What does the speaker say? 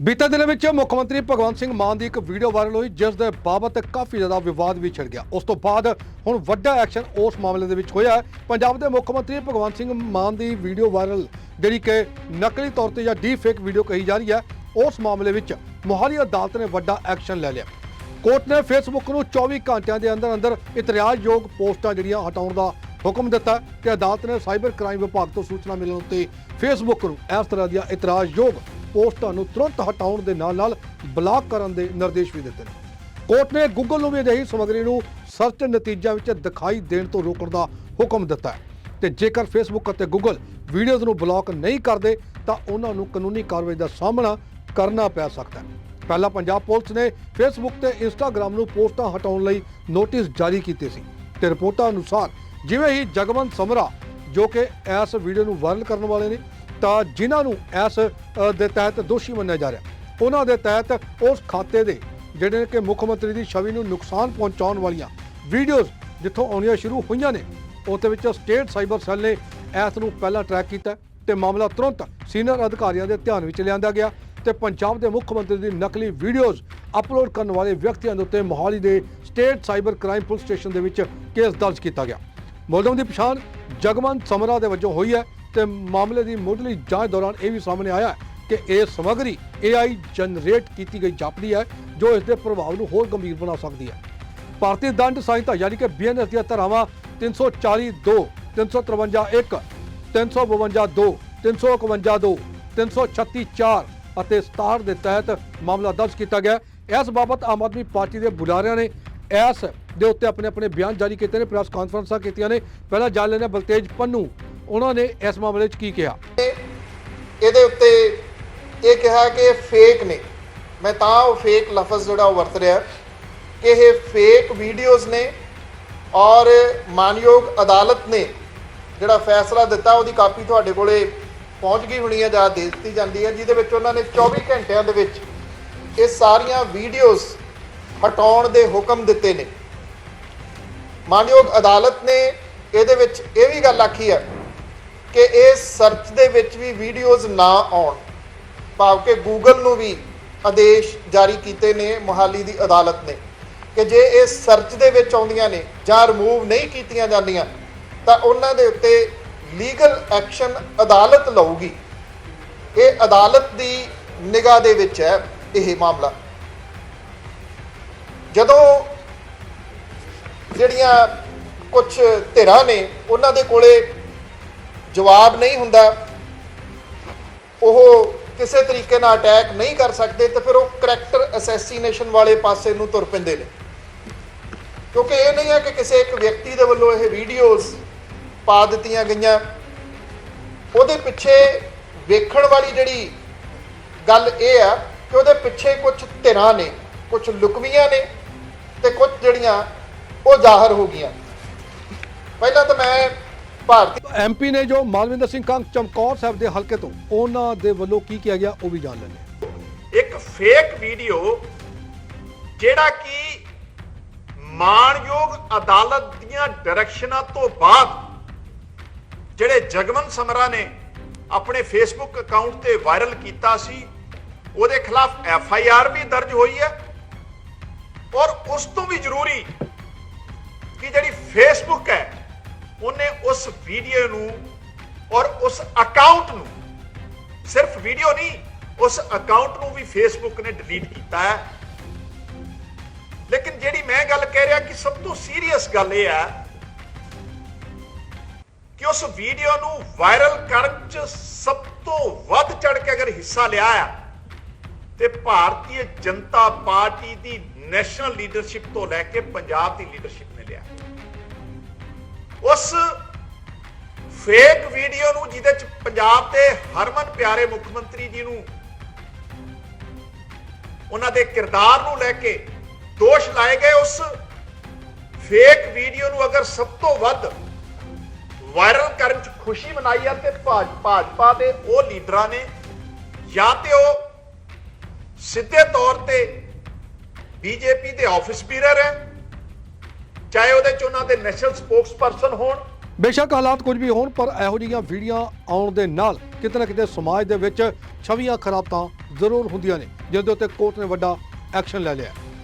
ਬੀਤੇ ਦਿਨ ਵਿੱਚ ਮੁੱਖ ਮੰਤਰੀ ਭਗਵੰਤ ਸਿੰਘ ਮਾਨ ਦੀ ਇੱਕ ਵੀਡੀਓ ਵਾਇਰਲ ਹੋਈ, ਜਿਸ ਦੇ ਬਾਬਤ ਕਾਫੀ ਜ਼ਿਆਦਾ ਵਿਵਾਦ ਵੀ ਛਿੜ ਗਿਆ। ਉਸ ਤੋਂ ਬਾਅਦ ਹੁਣ ਵੱਡਾ ਐਕਸ਼ਨ ਉਸ ਮਾਮਲੇ ਦੇ ਵਿੱਚ ਹੋਇਆ ਪੰਜਾਬ ਦੇ ਮੁੱਖ ਮੰਤਰੀ ਭਗਵੰਤ ਸਿੰਘ ਮਾਨ ਦੀ ਵੀਡੀਓ ਵਾਇਰਲ, ਜਿਹੜੀ ਕਿ ਨਕਲੀ ਤੌਰ ਤੇ ਜਾਂ ਡੀਪ ਫੇਕ ਵੀਡੀਓ ਕਹੀ ਜਾ ਰਹੀ ਹੈ, ਉਸ ਮਾਮਲੇ ਵਿੱਚ ਮੋਹਾਲੀ ਅਦਾਲਤ ਨੇ ਵੱਡਾ ਐਕਸ਼ਨ ਲੈ ਲਿਆ। ਕੋਰਟ ਨੇ ਫੇਸਬੁੱਕ ਨੂੰ 24 ਘੰਟਿਆਂ ਦੇ ਅੰਦਰ ਅੰਦਰ ਇਤਰਾਜ਼ਯੋਗ ਪੋਸਟਾਂ ਜਿਹੜੀਆਂ ਹਟਾਉਣ ਦਾ ਹੁਕਮ ਦਿੱਤਾ ਤੇ ਅਦਾਲਤ ਨੇ ਸਾਈਬਰ ਕ੍ਰਾਈਮ ਵਿਭਾਗ ਤੋਂ ਸੂਚਨਾ ਮਿਲਣ ਉੱਤੇ ਫੇਸਬੁੱਕ ਨੂੰ ਇਸ ਤਰ੍ਹਾਂ ਦੀਆਂ ਇਤਰਾਜ਼ਯੋਗ ਪੋਸਟਾਂ ਨੂੰ ਤੁਰੰਤ ਹਟਾਉਣ ਦੇ ਨਾਲ ਨਾਲ ਬਲਾਕ ਕਰਨ ਦੇ ਨਿਰਦੇਸ਼ ਵੀ ਦਿੱਤੇ ਨੇ। ਕੋਰਟ ਨੇ ਗੂਗਲ ਨੂੰ ਵੀ ਅਜਿਹੀ ਸਮੱਗਰੀ ਨੂੰ ਸਰਚ ਨਤੀਜਿਆਂ ਵਿੱਚ ਦਿਖਾਈ ਦੇਣ ਤੋਂ ਰੋਕਣ ਦਾ ਹੁਕਮ ਦਿੱਤਾ ਹੈ। ਤੇ ਜੇਕਰ ਫੇਸਬੁੱਕ ਅਤੇ ਗੂਗਲ ਵੀਡੀਓਜ਼ ਨੂੰ ਬਲੌਕ ਨਹੀਂ ਕਰਦੇ, ਤਾਂ ਉਹਨਾਂ ਨੂੰ ਕਾਨੂੰਨੀ ਕਾਰਵਾਈ ਦਾ ਸਾਹਮਣਾ ਕਰਨਾ ਪੈ ਸਕਦਾ ਹੈ। ਪਹਿਲਾਂ ਪੰਜਾਬ ਪੁਲਿਸ ਨੇ ਫੇਸਬੁੱਕ ਤੇ ਇੰਸਟਾਗ੍ਰam ਨੂੰ ਪੋਸਟਾਂ ਹਟਾਉਣ ਲਈ ਨੋਟਿਸ ਜਾਰੀ ਕੀਤੇ ਸੀ ਤੇ ਰਿਪੋਰਟਾਂ ਅਨੁਸਾਰ ਜਿਵੇਂ ਹੀ ਜਗਵੰਤ ਸਮਰਾ ਜੋ ਕਿ ਇਸ ਵੀਡੀਓ ਨੂੰ ਵਾਇਰਲ ਕਰਨ ਵਾਲੇ ਨੇ ਤਾਂ ਜਿਨ੍ਹਾਂ ਨੂੰ ਇਸ ਦੇ ਤਹਿਤ ਦੋਸ਼ੀ ਮੰਨਿਆ ਜਾ ਰਿਹਾ। ਉਹਨਾਂ ਦੇ ਤਹਿਤ ਉਸ ਖਾਤੇ ਦੇ ਜਿਹੜੇ ਕਿ ਮੁੱਖ ਮੰਤਰੀ ਦੀ ਛਵੀ ਨੂੰ ਨੁਕਸਾਨ ਪਹੁੰਚਾਉਣ ਵਾਲੀਆਂ ਵੀਡੀਓਜ਼ ਜਿੱਥੋਂ ਆਉਣੀਆਂ ਸ਼ੁਰੂ ਹੋਈਆਂ ਨੇ ਉਹਦੇ ਵਿੱਚ ਸਟੇਟ ਸਾਈਬਰ ਸੈੱਲ ਨੇ ਇਸ ਨੂੰ ਪਹਿਲਾਂ ਟਰੈਕ ਕੀਤਾ ਤੇ ਮਾਮਲਾ ਤੁਰੰਤ ਸੀਨੀਅਰ ਅਧਿਕਾਰੀਆਂ ਦੇ ਧਿਆਨ ਵਿੱਚ ਲਿਆਂਦਾ ਗਿਆ ਤੇ ਪੰਜਾਬ ਦੇ ਮੁੱਖ ਮੰਤਰੀ ਦੀ ਨਕਲੀ ਵੀਡੀਓਜ਼ ਅਪਲੋਡ ਕਰਨ ਵਾਲੇ ਵਿਅਕਤੀਆਂ ਦੇ ਉੱਤੇ ਮੋਹਾਲੀ ਦੇ state cyber crime police station ਦੇ ਵਿੱਚ ਕੇਸ ਦਰਜ ਕੀਤਾ ਗਿਆ। ਮੁਲਜ਼ਮ ਦੀ ਪਛਾਣ ਜਗਵੰਤ ਸਮਰਾ ਦੇ ਵਜੋਂ ਹੋਈ ਹੈ। ਤੇ ਮਾਮਲੇ ਦੀ ਮੁੱਢਲੀ ਜਾਂਚ ਦੌਰਾਨ ਇਹ ਵੀ ਸਾਹਮਣੇ ਆਇਆ ਕਿ ਇਹ ਸਮੱਗਰੀ AI ਜਨਰੇਟ ਕੀਤੀ ਗਈ ਜਾਪਦੀ ਹੈ, ਜੋ ਇਸ ਦੇ ਪ੍ਰਭਾਵ ਨੂੰ ਹੋਰ ਗੰਭੀਰ ਬਣਾ ਸਕਦੀ ਹੈ। ਭਾਰਤੀ ਦੰਡ ਸੰਹਿਤਾ ਯਾਨੀ ਕਿ ਬੀਐਨਐਸ ਦੀਆਂ ਧਾਰਾਵਾਂ 340 2 353 1 352 2 351 2 336 4 ਅਤੇ 67 ਦੇ ਤਹਿਤ ਮਾਮਲਾ ਦਰਜ ਕੀਤਾ ਗਿਆ। ਇਸ ਬਾਬਤ ਆਮ ਆਦਮੀ ਪਾਰਟੀ ਦੇ ਬੁਲਾਰਿਆਂ ਨੇ ਇਸ ਦੇ ਉੱਤੇ ਆਪਣੇ ਆਪਣੇ ਬਿਆਨ ਜਾਰੀ ਕੀਤੇ ਨੇ, ਪ੍ਰੈਸ ਕਾਨਫਰੰਸਾਂ ਕੀਤੀਆਂ ਨੇ। ਪਹਿਲਾਂ ਜਾਣ ਲੈਣੇ ਬਲਤੇਜ ਪੰਨੂ। ਉਹਨਾਂ ਨੇ ਇਸ ਮਾਮਲੇ 'ਚ ਕੀ ਕਿਹਾ? ਇਹਦੇ ਉੱਤੇ ਇਹ ਕਿਹਾ ਕਿ ਫੇਕ ਨੇ। ਮੈਂ ਤਾਂ ਉਹ ਫੇਕ ਲਫ਼ਜ਼ ਜਿਹੜਾ ਉਹ ਵਰਤ ਰਿਹਾ, ਕਿ ਇਹ ਫੇਕ ਵੀਡੀਓਜ਼ ਨੇ ਔਰ ਮਾਨਯੋਗ ਅਦਾਲਤ ਨੇ ਜਿਹੜਾ ਫੈਸਲਾ ਦਿੱਤਾ, ਉਹਦੀ ਕਾਪੀ ਤੁਹਾਡੇ ਕੋਲੇ ਪਹੁੰਚ ਗਈ ਹੋਣੀ ਹੈ ਜਾਂ ਦੇ ਦਿੱਤੀ ਜਾਂਦੀ ਹੈ, ਜਿਹਦੇ ਵਿੱਚ ਉਹਨਾਂ ਨੇ 24 ਘੰਟਿਆਂ ਦੇ ਵਿੱਚ ਇਹ ਸਾਰੀਆਂ ਵੀਡੀਓਜ਼ ਹਟਾਉਣ ਦੇ ਹੁਕਮ ਦਿੱਤੇ ਨੇ। ਮਾਨਯੋਗ ਅਦਾਲਤ ਨੇ ਇਹਦੇ ਵਿੱਚ ਇਹ ਵੀ ਗੱਲ ਆਖੀ ਹੈ ਕਿ ਇਹ ਸਰਚ ਦੇ ਵਿੱਚ ਵੀ ਵੀਡੀਓਜ਼ ਨਾ ਆਉਣ। ਭਾਵ ਕਿ ਗੂਗਲ ਨੂੰ ਵੀ ਆਦੇਸ਼ ਜਾਰੀ ਕੀਤੇ ਨੇ, ਮੁਹਾਲੀ ਦੀ ਅਦਾਲਤ ਨੇ, ਕਿ ਜੇ ਇਹ ਸਰਚ ਦੇ ਵਿੱਚ ਆਉਂਦੀਆਂ ਨੇ ਜਾਂ ਰਿਮੂਵ ਨਹੀਂ ਕੀਤੀਆਂ ਜਾਂਦੀਆਂ, ਤਾਂ ਉਹਨਾਂ ਦੇ ਉੱਤੇ ਲੀਗਲ ਐਕਸ਼ਨ ਅਦਾਲਤ ਲਊਗੀ। ਇਹ ਅਦਾਲਤ ਦੀ ਨਿਗਾਹ ਦੇ ਵਿੱਚ ਹੈ ਇਹ ਮਾਮਲਾ। ਜਦੋਂ ਜਿਹੜੀਆਂ ਕੁਝ ਧਿਰਾਂ ਨੇ, ਉਹਨਾਂ ਦੇ ਕੋਲੇ ਜਵਾਬ ਨਹੀਂ ਹੁੰਦਾ। ਉਹ ਕਿਸੇ ਤਰੀਕੇ ਨਾਲ ਅਟੈਕ ਨਹੀਂ ਕਰ ਸਕਦੇ ਤੇ ਫਿਰ ਉਹ ਕਰੈਕਟਰ ਅਸੈਸੀਨੇਸ਼ਨ ਵਾਲੇ ਪਾਸੇ ਨੂੰ ਤੁਰ ਪੈਂਦੇ ਨੇ। ਕਿਉਂਕਿ ਇਹ ਨਹੀਂ ਹੈ ਕਿ ਕਿਸੇ ਇੱਕ ਵਿਅਕਤੀ ਦੇ ਵੱਲੋਂ ਇਹ ਵੀਡੀਓਜ਼ ਪਾ ਦਿੱਤੀਆਂ ਗਈਆਂ। ਉਹਦੇ ਪਿੱਛੇ ਵੇਖਣ ਵਾਲੀ ਜਿਹੜੀ ਗੱਲ ਇਹ ਆ ਕਿ ਉਹਦੇ ਪਿੱਛੇ ਕੁਝ ਧਿਰਾਂ ਨੇ ਕੁਝ ਲੁਕਵੀਆਂ ਨੇ ਤੇ ਕੁਝ ਜਿਹੜੀਆਂ ਉਹ ਜ਼ਾਹਰ ਹੋ ਗਈਆਂ। ਪਹਿਲਾਂ ਤਾਂ ਮੈਂ ਭਾਰਤੀ ਐਮਪੀ ਨੇ ਜੋ ਮਾਲਵਿੰਦਰ ਸਿੰਘ ਕੰਗ ਚਮਕੌਰ ਸਾਹਿਬ ਦੇ ਹਲਕੇ ਤੋਂ ਉਹਨਾਂ ਦੇ ਵੱਲੋਂ ਕੀ ਕਿਹਾ ਗਿਆ ਉਹ ਵੀ ਜਾਣ ਲੈਂਦੇ ਇੱਕ ਫੇਕ ਵੀਡੀਓ ਜਿਹੜਾ ਕਿ ਮਾਣਯੋਗ ਅਦਾਲਤ ਦੀਆਂ ਡਾਇਰੈਕਸ਼ਨਾਂ ਤੋਂ ਬਾਅਦ ਜਿਹੜੇ ਜਗਮਨ ਸਮਰਾ ਨੇ ਆਪਣੇ ਫੇਸਬੁੱਕ ਅਕਾਊਂਟ ਤੇ ਵਾਇਰਲ ਕੀਤਾ ਸੀ ਉਹਦੇ ਖਿਲਾਫ ਐਫ ਆਈ ਆਰ ਵੀ ਦਰਜ ਹੋਈ ਹੈ ਔਰ ਉਸ ਤੋਂ ਵੀ ਜ਼ਰੂਰੀ ਕਿ ਜਿਹੜੀ ਫੇਸਬੁੱਕ ਹੈ ਉਹਨੇ ਉਸ ਵੀਡੀਓ ਨੂੰ ਔਰ ਉਸ ਅਕਾਊਂਟ ਨੂੰ, ਸਿਰਫ ਵੀਡੀਓ ਨਹੀਂ, ਉਸ ਅਕਾਊਂਟ ਨੂੰ ਵੀ ਫੇਸਬੁੱਕ ਨੇ ਡਿਲੀਟ ਕੀਤਾ ਹੈ। ਲੇਕਿਨ ਜਿਹੜੀ ਮੈਂ ਗੱਲ ਕਹਿ ਰਿਹਾ ਕਿ ਸਭ ਤੋਂ ਸੀਰੀਅਸ ਗੱਲ ਇਹ ਹੈ ਕਿ ਉਸ ਵੀਡੀਓ ਨੂੰ ਵਾਇਰਲ ਕਰਨ ਚ ਸਭ ਤੋਂ ਵੱਧ ਚੜ ਕੇ ਅਗਰ ਹਿੱਸਾ ਲਿਆ ਆ ਤੇ ਭਾਰਤੀ ਜਨਤਾ ਪਾਰਟੀ ਦੀ ਨੈਸ਼ਨਲ ਲੀਡਰਸ਼ਿਪ ਤੋਂ ਲੈ ਕੇ ਪੰਜਾਬ ਦੀ ਲੀਡਰਸ਼ਿਪ ਨੇ ਲਿਆ। ਉਸ ਫੇਕ ਵੀਡੀਓ ਨੂੰ ਜਿਹਦੇ ਚ ਪੰਜਾਬ ਦੇ ਹਰਮਨ ਪਿਆਰੇ ਮੁੱਖ ਮੰਤਰੀ ਜੀ ਨੂੰ ਉਹਨਾਂ ਦੇ ਕਿਰਦਾਰ ਨੂੰ ਲੈ ਕੇ ਦੋਸ਼ ਲਾਏ ਗਏ, ਉਸ ਫੇਕ ਵੀਡੀਓ ਨੂੰ ਅਗਰ ਸਭ ਤੋਂ ਵੱਧ ਵਾਇਰਲ ਕਰਨ ਚ ਖੁਸ਼ੀ ਮਨਾਈ ਆ ਤੇ ਭਾਜ- ਭਾਜਪਾ ਦੇ ਉਹ ਲੀਡਰਾਂ ਨੇ ਜਾਂ ਤੇ ਉਹ ਸਿੱਧੇ ਤੌਰ ਤੇ ਬੀਜੇਪੀ ਦੇ ਆਫਿਸ ਬੀਰਰ ਹੈ ਚਾਹੇ ਉਹਦੇ ਚ ਉਹਨਾਂ ਦੇ ਨੈਸ਼ਨਲ ਸਪੋਕਸਪਰਸਨ ਹੋਣ। ਬੇਸ਼ੱਕ ਹਾਲਾਤ ਕੁਝ ਵੀ ਹੋਣ, ਪਰ ਇਹੋ ਜਿਹੀਆਂ ਵੀਡੀਓ ਆਉਣ ਦੇ ਨਾਲ ਕਿਤੇ ਨਾ ਕਿਤੇ ਸਮਾਜ ਦੇ ਵਿੱਚ ਛਵੀਆਂ ਖਰਾਬ ਤਾਂ ਜ਼ਰੂਰ ਹੁੰਦੀਆਂ ਨੇ, ਜਿਸ ਦੇ ਉੱਤੇ ਕੋਰਟ ਨੇ ਵੱਡਾ ਐਕਸ਼ਨ ਲੈ ਲਿਆ।